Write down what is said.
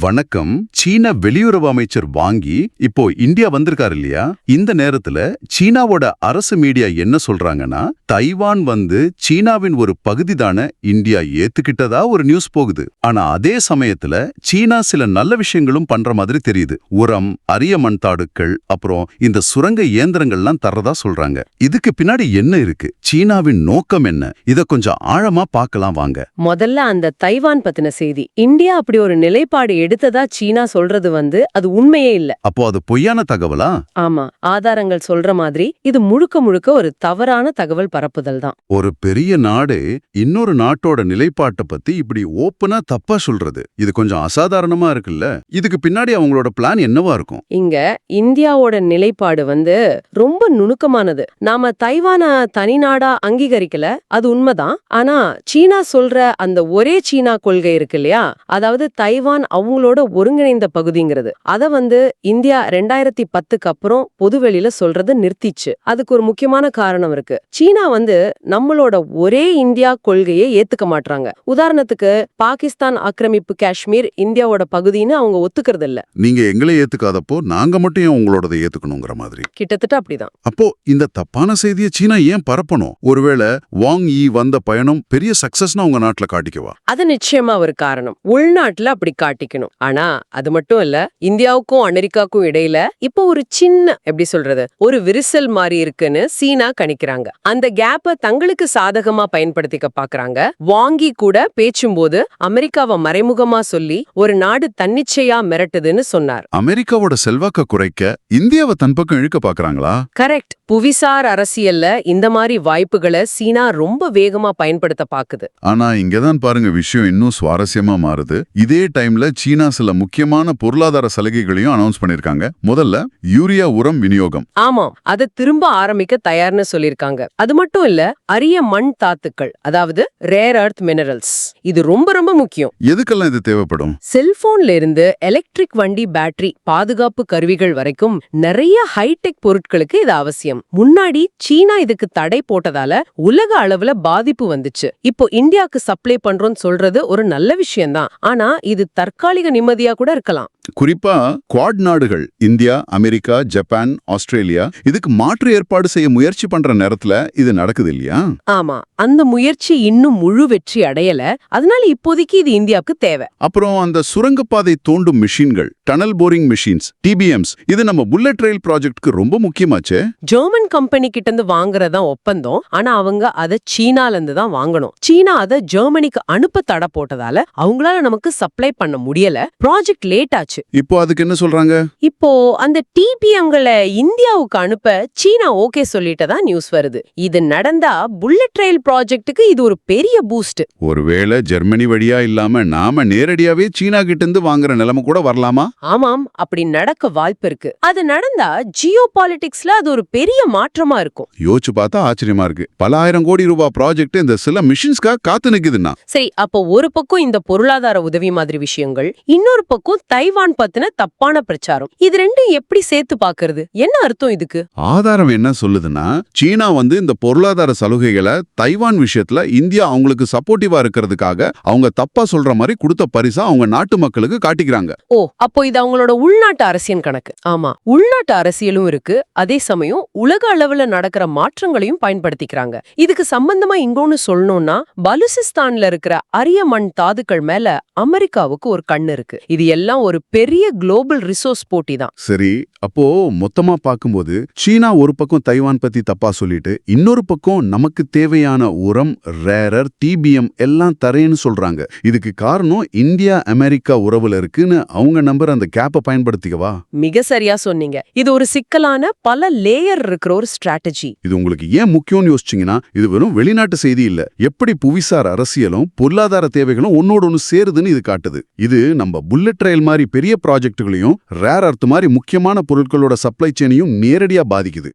வணக்கம். சீன வெளியுறவு அமைச்சர் வாங்கி இப்போ இந்தியா வந்திருக்காரு இல்லையா? இந்த நேரத்துல சீனாவோட அரசு மீடியா என்ன சொல்றாங்கன்னா தைவான் வந்து சீனாவின் ஒரு பகுதி இந்தியா ஏத்துக்கிட்டதா ஒரு நியூஸ் போகுது. ஆனா அதே சமயத்துல சீனா சில நல்ல விஷயங்களும் பண்ற மாதிரி தெரியுது. உரம் அரிய மண்தாடுக்கள் அப்புறம் இந்த சுரங்க இயந்திரங்கள்லாம் தர்றதா சொல்றாங்க. இதுக்கு பின்னாடி என்ன இருக்கு? சீனாவின் நோக்கம் என்ன? இத கொஞ்சம் ஆழமா பார்க்கலாம் வாங்க. முதல்ல அந்த தைவான் பத்தின செய்தி. இந்தியா அப்படி ஒரு நிலைப்பாடு எடுத்ததா சீனா சொல்றது வந்து அது உண்மையே இல்ல. அப்போ அது பொய்யான தகவலா? ஆமா ஆதாரங்கள் சொல்ற மாதிரி இது முழுக்க முழுக்க ஒரு தவறான தகவல் பரப்புதல் தான். ஒரு பெரிய நாடு இன்னொரு நாட்டோட நிலைப்பாட்டை பத்தி இப்படி ஓப்பனா தப்பா சொல்றது. இது கொஞ்சம் அசாதாரணமா இருக்குல்ல? இதுக்கு பின்னாடி அவங்களோட பிளான் என்னவா இருக்கும்? இங்க இந்தியாவோட நிலைப்பாடு வந்து ரொம்ப நுணுக்கமானது. நாம தைவான தனிநாடா அங்கீகரிக்கல அது உண்மைதான். ஆனா சீனா சொல்ற அந்த ஒரே சீனா கொள்கை இருக்கு இல்லையா? அதாவது தைவான் அவங்களோட ஒருங்கிணைந்த பகுதிங்கிறது. அத வந்து இந்தியா ரெண்டாயிரத்தி பத்துக்கு அப்புறம் பொதுவெளியில சொல்றது நிறுத்திச்சு. அதுக்கு ஒரு முக்கியமான காரணம் இருக்கு. சீனா வந்து நம்மளோட ஒரே இந்தியா கொள்கையை ஏத்துக்க மாட்றாங்க. உதாரணத்துக்கு பாகிஸ்தான் ஆக்கிரமிப்பு காஷ்மீர் இந்தியாவோட பகுதின்னு அவங்க ஒத்துக்கிறது இல்ல நீங்க எங்களை ஏத்துக்காதப்போ நாங்க மட்டும் ஏன் உங்களோடத ஏத்துக்கணுங்கிற மாதிரி? கிட்டத்தட்ட அப்படிதான். அப்போ இந்த தப்பான செய்தியை சீனா ஏன் பரப்பணும்? ஒருவேளை வாங் ஈ வந்த பயணம் பெரிய சக்சஸ்னா உங்க நாட்டுல காட்டிக்கவா? அது நிச்சயமா ஒரு காரணம். உள்நாட்டுல அப்படி காட்டிக்கணும். ஆனா அது மட்டும் இல்ல இந்தியாவுக்கும் அமெரிக்காவுக்கும் இடையில இப்போ ஒரு சின்ன எப்படி சொல்றது ஒரு விரிசல் மாதிரி இருக்குன்னு சீனா கணிக்கிறாங்க. அந்த கேப்ப தங்களுக்கு சாதகமா பயன்படுத்திக்க பாக்குறாங்க. வாங்கி கூட பேச்சும்போது அமெரிக்காவை மறைமுகமா சொல்லி ஒரு நாடு தன்னிச்சையா மிரட்டுதுன்னு சொன்னார். அமெரிக்காவோட செல்வாக்க குறைக்க இந்தியாவை தன் பக்கம் இழுக்க பாக்குறாங்களா? கரெக்ட். புவிசார் அரசியல்ல இந்த மாதிரி வாய்ப்புகளை சீனா ரொம்ப வேகமா பயன்படுத்த பாக்குது. ஆனா இங்கதான் பாருங்க விஷயம் இன்னும் சுவாரஸ்யமா மாறுது. இதே டைம்ல சீனா சில முக்கியமான பொருளாதார சலுகைகளையும் அனௌன்ஸ் பண்ணிருக்காங்க முதல்ல யூரியா உரம் விநியோகம். ஆமாம் அதை திரும்ப ஆரம்பிக்க தயார்னு சொல்லிருக்காங்க அது மட்டும் இல்ல அரிய மண் தாத்துக்கள் அதாவது ரேர் அர்த் மினரல்ஸ் இது ரொம்ப ரொம்ப முக்கியம். எதுக்கெல்லாம் இது தேவைப்படும்? செல்போன்ல இருந்து எலக்ட்ரிக் வண்டி பேட்டரி பாதுகாப்பு கருவிகள் வரைக்கும் நிறைய ஹைடெக் பொருட்களுக்கு இது அவசியம். முன்னாடி சீனா இதுக்கு தடை போட்டதால உலக அளவுல பாதிப்பு வந்துச்சு. இப்போ இந்தியாக்கு சப்ளை பண்றோம்னு சொல்றது ஒரு நல்ல விஷயம்தான். ஆனா இது தற்காலிக நிம்மதியா கூட இருக்கலாம். குறிப்பா குவாட் நாடுகள் இந்தியா அமெரிக்கா ஜப்பான் ஆஸ்திரேலியா இதுக்கு மாற்று ஏற்பாடு செய்ய முயற்சி பண்ற நேரத்துல இது நடக்குது இல்லையா? ஆமா. அந்த முயற்சி இன்னும் முழு வெற்றி அடையல. அதனால இப்போதைக்கு இது இந்தியாவுக்கு தேவை. அப்புறம் அந்த சுரங்கப்பாதை தோண்டும் மிஷின்கள் டனல் போரிங் மிஷின்ஸ் டிபிஎம்ஸ் இது நம்ம புல்லட் ரயில் ப்ராஜெக்ட்க்கு ரொம்ப முக்கியமாச்சே? ஜெர்மன் கம்பெனி கிட்ட இருந்து வாங்குறதா ஒப்பந்தம். ஆனா அவங்க அத சீனால இருந்து தான் வாங்கணும். சீனா அத ஜெர்மனிக்கு அனுப்ப தடை போட்டதால அவங்களால நமக்கு சப்ளை பண்ண முடியல. ப்ராஜெக்ட் லேட் ஆச்சு. இப்போ அதுக்கு என்ன சொல்றாங்க? இப்போ அந்த டிபிஎங்களை இந்தியாவுக்கு அனுப்ப சீனா ஓகே சொல்லிட்டதா நியூஸ் வருது. இது நடந்தா புல்லட் ரயில் ப்ராஜெக்ட்டுக்கு இது ஒரு பெரிய பூஸ்ட் ஒருவேளை ஜெர்மனி வழியா இல்லாம நாம நேரடியாவே சீனா கிட்ட இருந்து வாங்குற நிலைமை கூட வரலாமா? ஆமாம் அப்படி நடக்க வாய்ப்பு இருக்கு. அது நடந்தா ஜியோ பாலிடிக்ஸ்ல அது ஒரு பெரிய மாற்றமா இருக்கும். யோசிச்சு பார்த்தா ஆச்சரியமா இருக்கு. பல ஆயிரம் கோடி ரூபாய் ப்ராஜெக்ட் இந்த சில மிஷின்ஸ்க்காக காத்து நிக்குதுன்னா. சரி அப்போ ஒரு பக்கம் இந்த பொருளாதார உதவி மாதிரி விஷயங்கள் இன்னொரு பக்கம் தைவான் பத்தின தப்பான பிரச்சாரம். இது ரெண்டும் எப்படி சேர்த்து பாக்குறது என்ன அர்த்தம் இதுக்கு? ஆதாரம் என்ன சொல்லுதுன்னா சீனா வந்து இந்த பொருளாதார சலுகைகளை தைவான் விஷயத்துல இந்தியா அவங்களுக்கு சப்போர்ட்டிவா இருக்கிறதுக்காக அவங்க தப்பா சொல்ற மாதிரி கொடுத்த பரிசா அவங்க நாட்டு மக்களுக்கு காட்டிக்கிறாங்க. ஓ அப்போ இது அவங்களோட உள்நாட்டு அரசியல் கணக்கு. ஆமா உள்நாட்டு அரசியலும் இருக்கு. அதே சமயம் உலக அளவுல நடக்கிற மாற்றங்களையும் பயன்படுத்திக்கிறாங்க. இதுக்கு சம்பந்தமா இங்கொன்னு சொல்லணும்னா பலுசிஸ்தான்ல இருக்கிற அரிய மண் தாதுக்கள் மேல அமெரிக்காவுக்கு ஒரு கண்ணு இருக்கு. இது எல்லாம் ஒரு பெரிய குளோபல் ரிசோர்ஸ் போட்டி தான். சரி அப்போ மொத்தமா பார்க்கும்போது சீனா ஒரு பக்கம் தைவான் பத்தி தப்பா சொல்லிட்டு இன்னொரு பக்கம் நமக்கு தேவையான உரம் ரேரர் டிபிஎம் எல்லாம் தரேன்னு சொல்றாங்க. இதுக்கு காரணம் இந்தியா அமெரிக்கா உறவுல இருக்குன்னு அவங்க நம்பர் அந்த கேப்பை பயன்படுத்திக்கவா? மிக சரியா சொன்னீங்க. இது ஒரு சிக்கலான பல லேயர் இருக்கிற ஒரு ஸ்ட்ராட்டஜி இது உங்களுக்கு ஏன் முக்கியம்னு யோசிச்சீங்கன்னா இது வெறும் வெளிநாட்டு செய்தி இல்ல. எப்படி புவிசார் அரசியலும் பொருளாதார தேவைகளும் ஒன்னோட ஒன்னு சேருதுன்னு இது காட்டுது. இது நம்ம புல்லட் ரயில் மாதிரி பெரிய ப்ராஜெக்டுகளையும் ரேர் அர்த் மாதிரி முக்கியமான பொருட்களோட சப்ளை செயினையும் நேரடியா பாதிக்குது.